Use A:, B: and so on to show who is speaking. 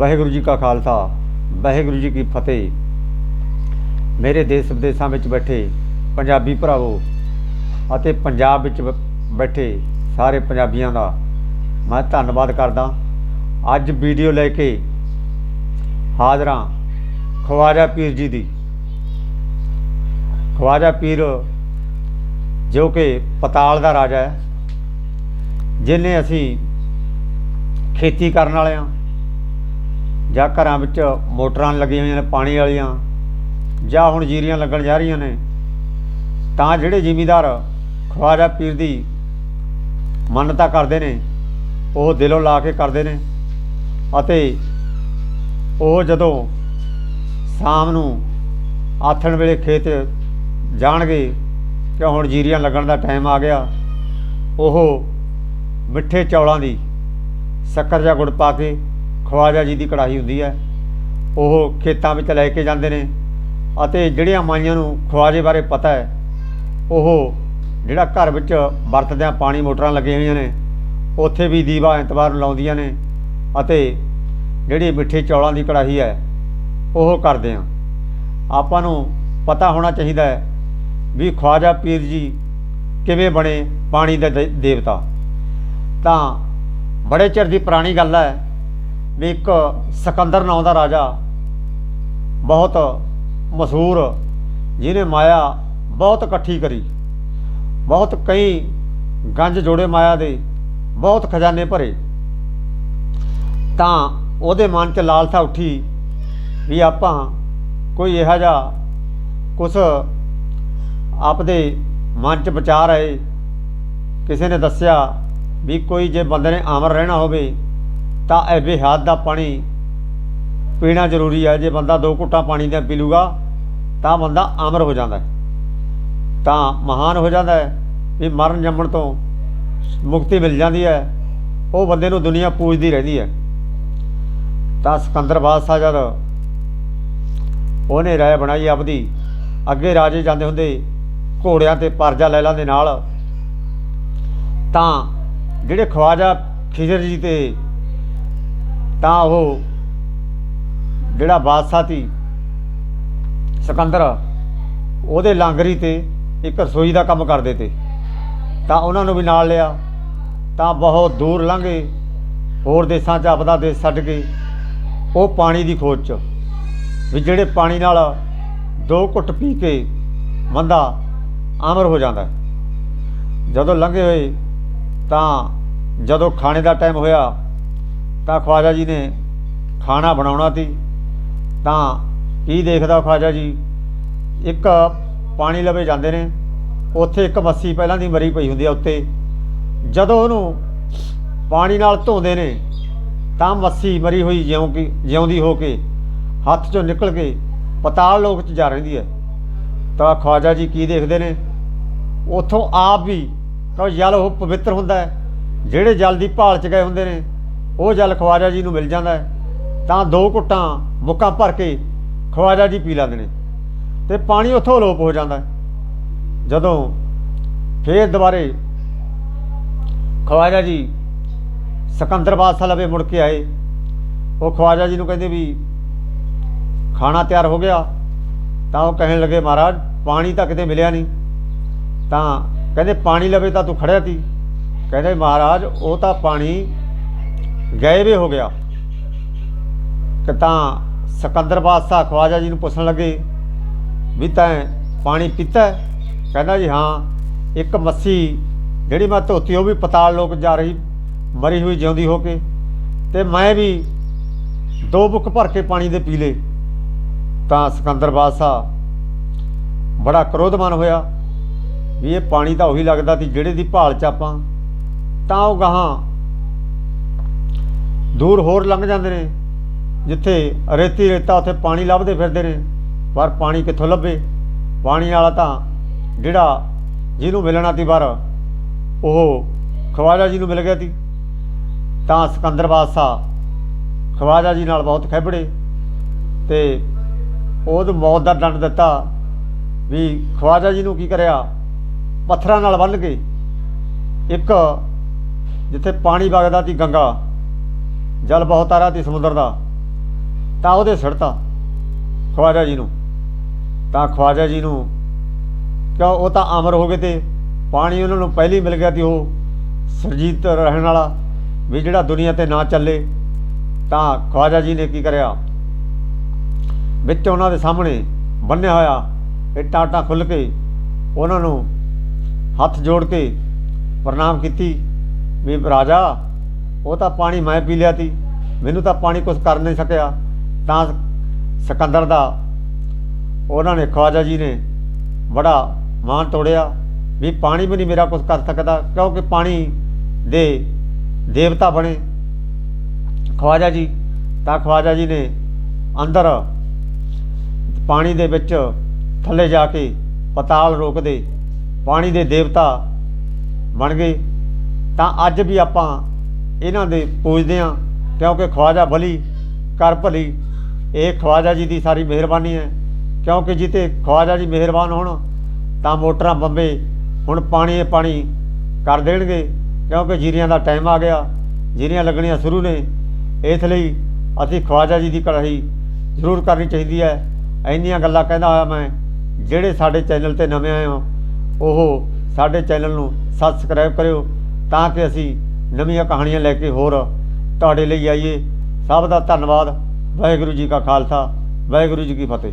A: ਵਾਹਿਗੁਰੂ ਜੀ ਕਾ ਖਾਲਸਾ, ਵਾਹਿਗੁਰੂ ਜੀ ਕੀ ਫਤਿਹ। ਮੇਰੇ ਦੇਸ਼ ਵਿਦੇਸ਼ਾਂ ਵਿੱਚ ਬੈਠੇ ਪੰਜਾਬੀ ਭਰਾਵੋ ਅਤੇ ਪੰਜਾਬ ਵਿੱਚ ਬ- ਬੈਠੇ ਸਾਰੇ ਪੰਜਾਬੀਆਂ ਦਾ ਮੈਂ ਧੰਨਵਾਦ ਕਰਦਾ। ਅੱਜ ਵੀਡੀਓ ਲੈ ਕੇ ਹਾਜ਼ਰਾਂ ਖਵਾਜਾ ਪੀਰ ਜੀ ਦੀ। ਖਵਾਜਾ ਪੀਰ ਜੋ ਕਿ ਪਤਾਲ ਦਾ ਰਾਜਾ ਹੈ ਜਿਹਨੇ ਅਸੀਂ ਖੇਤੀ ਕਰਨ ਵਾਲੇ ਵਾਲਿਆਂ ਜਾਂ ਘਰਾਂ ਵਿੱਚ ਮੋਟਰਾਂ ਲੱਗੀਆਂ ਹੋਈਆਂ ਨੇ ਪਾਣੀ ਵਾਲੀਆਂ, ਜਾਂ ਹੁਣ ਜੀਰੀਆਂ ਲੱਗਣ ਜਾ ਰਹੀਆਂ ਨੇ, ਤਾਂ ਜਿਹੜੇ ਜ਼ਿਮੀਂਦਾਰ ਖਵਾਜਾ ਪੀਰ ਦੀ ਮੰਨਤਾ ਕਰਦੇ ਨੇ, ਉਹ ਦਿਲੋਂ ਲਾ ਕੇ ਕਰਦੇ ਨੇ ਅਤੇ ਉਹ ਜਦੋਂ ਸ਼ਾਮ ਨੂੰ ਆਥਣ ਵੇਲੇ ਖੇਤ ਜਾਣਗੇ ਕਿ ਹੁਣ ਜੀਰੀਆਂ ਲੱਗਣ ਦਾ ਟਾਈਮ ਆ ਗਿਆ, ਉਹ ਮਿੱਠੇ ਚੌਲਾਂ ਦੀ ਸ਼ੱਕਰ ਜਾਂ ਗੁੜ ਪਾ ਕੇ ਖਵਾਜਾ ਜੀ ਦੀ ਕੜਾਹੀ ਹੁੰਦੀ ਹੈ। ਉਹ ਖੇਤਾਂ ਵਿੱਚ ਲੈ ਕੇ ਜਾਂਦੇ ਨੇ ਅਤੇ ਜਿਹੜੀਆਂ ਮਾਈਆਂ ਨੂੰ ਖਵਾਜੇ ਬਾਰੇ ਪਤਾ ਹੈ, ਉਹ ਜਿਹੜਾ ਘਰ ਵਿੱਚ ਵਰਤਦਿਆਂ ਪਾਣੀ ਮੋਟਰਾਂ ਲੱਗੀਆਂ ਹੋਈਆਂ ਨੇ, ਉੱਥੇ ਵੀ ਦੀਵਾ ਐਤਵਾਰ ਨੂੰ ਲਾਉਂਦੀਆਂ ਨੇ ਅਤੇ ਜਿਹੜੀ ਮਿੱਠੇ ਚੌਲਾਂ ਦੀ ਕੜਾਹੀ ਹੈ, ਉਹ ਕਰਦੇ ਆ ਆਪਾਂ ਨੂੰ ਪਤਾ ਹੋਣਾ ਚਾਹੀਦਾ ਹੈ ਵੀ ਖਵਾਜਾ ਪੀਰ ਜੀ ਕਿਵੇਂ ਬਣੇ ਪਾਣੀ ਦੇ ਦੇ- ਦੇਵਤਾ। ਤਾਂ ਬੜੇ ਚਿਰ ਦੀ ਪੁਰਾਣੀ ਗੱਲ ਹੈ ਵੀ ਇੱਕ ਸਿਕੰਦਰ ਨਾਂ ਦਾ ਰਾਜਾ ਬਹੁਤ ਮਸ਼ਹੂਰ, ਜਿਹਨੇ ਮਾਇਆ ਬਹੁਤ ਇਕੱਠੀ ਕਰੀ। ਬਹੁਤ ਕਈ ਗੰਜ ਜੋੜੇ ਮਾਇਆ ਦੇ ਬਹੁਤ ਖਜ਼ਾਨੇ ਭਰੇ। ਤਾਂ ਉਹਦੇ ਮਨ 'ਚ ਲਾਲਸਾ ਉੱਠੀ ਵੀ ਆਪਾਂ ਕੋਈ ਇਹੋ ਜਿਹਾ ਕੁਛ ਆਪਦੇ ਮਨ 'ਚ ਵਿਚਾਰ ਆਏ। ਕਿਸੇ ਨੇ ਦੱਸਿਆ ਵੀ ਕੋਈ ਜੇ ਬੰਦੇ ਨੇ ਅਮਰ ਰਹਿਣਾ ਹੋਵੇ ਤਾਂ ਇਹ ਬੇਹਾਦ ਦਾ ਪਾਣੀ ਪੀਣਾ ਜ਼ਰੂਰੀ ਹੈ ਜੇ ਬੰਦਾ ਦੋ ਘੁੱਟਾਂ ਪਾਣੀ ਦਾ ਪੀ ਲੂਗਾ, ਤਾਂ ਬੰਦਾ ਅਮਰ ਹੋ ਜਾਂਦਾ ਤਾਂ ਮਹਾਨ ਹੋ ਜਾਂਦਾ ਹੈ ਵੀ ਮਰਨ ਜੰਮਣ ਤੋਂ ਮੁਕਤੀ ਮਿਲ ਜਾਂਦੀ ਹੈ। ਉਹ ਬੰਦੇ ਨੂੰ ਦੁਨੀਆ ਪੂਜਦੀ ਰਹਿੰਦੀ ਹੈ। ਤਾਂ ਸਿਕੰਦਰ ਬਾਦਸ਼ਾਹ ਜਦ ਉਹਨੇ ਰਾਏ ਬਣਾਈ ਆਪਦੀ, ਅੱਗੇ ਰਾਜੇ ਜਾਂਦੇ ਹੁੰਦੇ ਘੋੜਿਆਂ ਤੇ ਪਰਜਾ ਲੈਲਾਂ ਦੇ ਨਾਲ, ਤਾਂ ਜਿਹੜੇ ਖਵਾਜਾ ਖਿਜ਼ਰ ਜੀ ਤੇ ਤਾਂ ਉਹ ਜਿਹੜਾ ਬਾਦਸ਼ਾਹ ਸੀ, ਸਿਕੰਦਰ, ਉਹਦੇ ਲਾਂਗਰੀ ਤੇ ਇੱਕ ਰਸੋਈ ਦਾ ਕੰਮ ਕਰਦੇ ਤੇ। ਤਾਂ ਉਹਨਾਂ ਨੂੰ ਵੀ ਨਾਲ ਲਿਆ। ਤਾਂ ਬਹੁਤ ਦੂਰ ਲੰਘੇ। ਹੋਰ ਦੇਸ਼ਾਂ 'ਚ ਆਪਦਾ ਦੇਸ਼ ਛੱਡ ਕੇ ਉਹ ਪਾਣੀ ਦੀ ਖੋਜ 'ਚ। ਵੀ ਜਿਹੜੇ ਪਾਣੀ ਨਾਲ ਦੋ ਘੁੱਟ ਪੀ ਕੇ ਬੰਦਾ ਅਮਰ ਹੋ ਜਾਂਦਾ ਜਦੋਂ ਲੰਘੇ ਹੋਏ, ਤਾਂ ਜਦੋਂ ਖਾਣੇ ਦਾ ਟਾਈਮ ਹੋਇਆ ਤਾਂ ਖਵਾਜਾ ਜੀ ਨੇ ਖਾਣਾ ਬਣਾਉਣਾ ਸੀ। ਤਾਂ ਕੀ ਦੇਖਦਾ ਖਵਾਜਾ ਜੀ? ਇੱਕ ਪਾਣੀ ਲਵੇ ਜਾਂਦੇ ਨੇ। ਉੱਥੇ ਇੱਕ ਮੱਸੀ ਪਹਿਲਾਂ ਦੀ ਮਰੀ ਪਈ ਹੁੰਦੀ ਆ ਉੱਤੇ। ਜਦੋਂ ਉਹਨੂੰ ਪਾਣੀ ਨਾਲ ਧੋਂਦੇ ਨੇ, ਤਾਂ ਮੱਸੀ ਮਰੀ ਹੋਈ ਜਿਉਂ ਕਿ ਜਿਉਂਦੀ ਹੋ ਕੇ ਹੱਥ ਚੋਂ ਨਿਕਲ ਕੇ ਪਤਾਲ ਲੋਕ ਚ ਜਾ ਰਹਿੰਦੀ ਹੈ ਤਾਂ ਖਵਾਜਾ ਜੀ ਕੀ ਦੇਖਦੇ ਨੇ? ਉੱਥੋਂ ਆਪ ਵੀ ਕਹੋ, ਜਲ ਉਹ ਪਵਿੱਤਰ ਹੁੰਦਾ ਹੈ। ਜਿਹੜੇ ਜਲ ਦੀ ਭਾਲ ਚ ਗਏ ਹੁੰਦੇ ਨੇ ਉਹ ਜਲ ਖਵਾਜਾ ਜੀ ਨੂੰ ਮਿਲ ਜਾਂਦਾ ਹੈ, ਤਾਂ ਦੋ ਘੁੱਟਾਂ ਮੁੱਕਾਂ ਭਰ ਕੇ ਖਵਾਜਾ ਜੀ ਪੀ ਲੈਂਦੇ ਨੇ ਤੇ ਪਾਣੀ ਉੱਥੋਂ ਅਲੋਪ ਹੋ ਜਾਂਦਾ ਜਦੋਂ ਫੇਰ ਦੁਬਾਰੇ ਖਵਾਜਾ ਜੀ ਸਿਕੰਦਰ ਬਾਦਸ਼ਾਹ ਲਵੇ ਮੁੜ ਕੇ ਆਏ, ਉਹ ਖਵਾਜਾ ਜੀ ਨੂੰ ਕਹਿੰਦੇ ਵੀ ਖਾਣਾ ਤਿਆਰ ਹੋ ਗਿਆ, ਤਾਂ ਉਹ ਕਹਿਣ ਲੱਗੇ, ਮਹਾਰਾਜ, ਪਾਣੀ ਤਾਂ ਕਿਤੇ ਮਿਲਿਆ ਨਹੀਂ। ਤਾਂ ਕਹਿੰਦੇ, ਪਾਣੀ ਲਵੇ ਤਾਂ ਤੂੰ ਖੜਿਆ ਸੀ। ਕਹਿੰਦੇ, ਮਹਾਰਾਜ, ਉਹ ਤਾਂ ਪਾਣੀ ਗਾਇਬ ਹੀ ਹੋ ਗਿਆ। ਕਿ ਤਾਂ ਸਕੰਦਰ ਬਾਦਸ਼ਾਹ ਖਵਾਜਾ ਜੀ ਨੂੰ ਪੁੱਛਣ ਲੱਗੇ ਵੀ ਤੈਂ ਪਾਣੀ ਪੀਤਾ ਕਹਿੰਦਾ ਜੀ, ਹਾਂ, ਇੱਕ ਮੱਸੀ ਜਿਹੜੀ ਮੈਂ ਧੋਤੀ ਉਹ ਵੀ ਪਤਾਲ ਲੋਕ ਜਾ ਰਹੀ, ਮਰੀ ਹੋਈ ਜਿਉਂਦੀ ਹੋ ਕੇ ਤੇ ਮੈਂ ਵੀ ਦੋ ਬੁੱਕ ਭਰ ਕੇ ਪਾਣੀ ਦੇ ਪੀ ਲਏ। ਤਾਂ ਸਿਕੰਦਰ ਬਾਦਸ਼ਾਹ ਬੜਾ ਕ੍ਰੋਧਮਾਨ ਹੋਇਆ ਵੀ ਇਹ ਪਾਣੀ ਤਾਂ ਉਹੀ ਲੱਗਦਾ ਸੀ ਜਿਹੜੇ ਦੀ ਭਾਲ ਚ ਆਪਾਂ। ਤਾਂ ਉਹ ਗਾਹਾਂ ਦੂਰ ਹੋਰ ਲੰਘ ਜਾਂਦੇ ਨੇ, ਜਿੱਥੇ ਰੇਤੀ ਰੇਤਾ ਉੱਥੇ ਪਾਣੀ ਲੱਭਦੇ ਫਿਰਦੇ ਨੇ, ਪਰ ਪਾਣੀ ਕਿੱਥੋਂ ਲੱਭੇ? ਪਾਣੀ ਵਾਲਾ ਤਾਂ ਜਿਹੜਾ ਜਿਹਨੂੰ ਮਿਲਣਾ ਸੀ ਬਾਹਰ, ਉਹ ਖਵਾਜਾ ਜੀ ਨੂੰ ਮਿਲ ਗਿਆ ਸੀ। ਤਾਂ ਸਿਕੰਦਰ ਬਾਦਸ਼ਾਹ ਖਵਾਜਾ ਜੀ ਨਾਲ ਬਹੁਤ ਖੈਬੜੇ ਤੇ ਉਹਨੂੰ ਮੌਤ ਦਾ ਦੰਡ ਦਿੱਤਾ ਵੀ ਖਵਾਜਾ ਜੀ ਨੂੰ ਕੀ ਕਰਿਆ? ਪੱਥਰਾਂ ਨਾਲ ਬੰਨ੍ਹ ਕੇ ਇੱਕ ਜਿੱਥੇ ਪਾਣੀ ਵਗਦਾ ਸੀ ਗੰਗਾ ਜਲ ਬਹੁਤ ਆ ਰਿਹਾ ਸੀ ਸਮੁੰਦਰ ਦਾ। ਤਾਂ ਉਹਦੇ ਸੜਤਾ ਖਵਾਜਾ ਜੀ ਨੂੰ। ਤਾਂ ਖਵਾਜਾ ਜੀ ਨੂੰ ਕਿਉਂ ਉਹ ਤਾਂ ਅਮਰ ਹੋ ਗਏ ਤੇ ਪਾਣੀ ਉਹਨਾਂ ਨੂੰ ਪਹਿਲੀ ਮਿਲ ਗਿਆ ਤੇ ਉਹ ਸਰਜੀਤ ਰਹਿਣ ਵਾਲਾ ਵੀ ਜਿਹੜਾ ਦੁਨੀਆ ਤੇ ਨਾ ਚੱਲੇ। ਤਾਂ ਖਵਾਜਾ ਜੀ ਨੇ ਕੀ ਕਰਿਆ? ਵਿੱਚ ਉਹਨਾਂ ਦੇ ਸਾਹਮਣੇ ਬੰਨਿਆ ਹੋਇਆ ਇੱਟਾਂ ਇੱਟਾਂ ਖੁੱਲ ਕੇ ਉਹਨਾਂ ਨੂੰ ਹੱਥ ਜੋੜ ਕੇ ਪ੍ਰਣਾਮ ਕੀਤੀ ਵੀ ਰਾਜਾ ਉਹ ਤਾਂ ਪਾਣੀ ਮੈਂ ਪੀ ਲਿਆ ਤੀ। ਮੈਨੂੰ ਤਾਂ ਪਾਣੀ ਕੁਝ ਕਰ ਨਹੀਂ ਸਕਿਆ। ਤਾਂ ਸਿਕੰਦਰ ਦਾ ਉਹਨਾਂ ਨੇ ਖਵਾਜਾ ਜੀ ਨੇ ਬੜਾ ਮਾਨ ਤੋੜਿਆ ਵੀ ਪਾਣੀ ਵੀ ਨਹੀਂ ਮੇਰਾ ਕੁਝ ਕਰ ਸਕਦਾ, ਕਿਉਂਕਿ ਪਾਣੀ ਦੇ ਦੇਵਤਾ ਬਣੇ। ਖਵਾਜਾ ਜੀ, ਤਾਂ ਖਵਾਜਾ ਜੀ ਨੇ ਅੰਦਰ ਪਾਣੀ ਦੇ ਵਿੱਚ ਥੱਲੇ ਜਾ ਕੇ ਪਤਾਲ ਰੋਕਦੇ, ਪਾਣੀ ਦੇ ਦੇਵਤਾ ਬਣ ਗਏ। ਤਾਂ ਅੱਜ ਵੀ ਆਪਾਂ ਇਹਨਾਂ ਦੇ ਪੂਜਦੇ ਹਾਂ, ਕਿਉਂਕਿ ਖਵਾਜਾ ਭਲੀ ਕਰ ਭਲੀ, ਇਹ ਖਵਾਜਾ ਜੀ ਦੀ ਸਾਰੀ ਮਿਹਰਬਾਨੀ ਹੈ। ਕਿਉਂਕਿ ਜਿੱਤੇ ਖਵਾਜਾ ਜੀ ਮਿਹਰਬਾਨ ਹੋਣ, ਤਾਂ ਮੋਟਰਾਂ ਬੰਬੇ ਹੁਣ ਪਾਣੀ ਇਹ ਪਾਣੀ ਕਰ ਦੇਣਗੇ। ਕਿਉਂਕਿ ਜੀਰੀਆਂ ਦਾ ਟਾਈਮ ਆ ਗਿਆ, ਜੀਰੀਆਂ ਲੱਗਣੀਆਂ ਸ਼ੁਰੂ ਨੇ। ਇਸ ਲਈ ਅਸੀਂ ਖਵਾਜਾ ਜੀ ਦੀ ਕੜਾਹੀ ਜ਼ਰੂਰ ਕਰਨੀ ਚਾਹੀਦੀ ਹੈ। ਇੰਨੀਆਂ ਗੱਲਾਂ ਕਹਿੰਦਾ ਹੋਇਆ ਮੈਂ, ਜਿਹੜੇ ਸਾਡੇ ਚੈਨਲ ਤੇ ਨਵੇਂ ਆਏ ਹੋ, ਉਹ ਸਾਡੇ ਚੈਨਲ ਨੂੰ ਸਬਸਕ੍ਰਾਈਬ ਕਰਿਓ, ਤਾਂ ਕਿ ਅਸੀਂ ਨਵੀਆਂ ਕਹਾਣੀਆਂ ਲੈ ਕੇ ਹੋਰ ਤੁਹਾਡੇ ਲਈ ਆਈਏ। ਸਭ ਦਾ ਧੰਨਵਾਦ। ਵਾਹਿਗੁਰੂ ਜੀ ਕਾ ਖਾਲਸਾ। ਵਾਹਿਗੁਰੂ ਜੀ ਕੀ ਫਤਿਹ।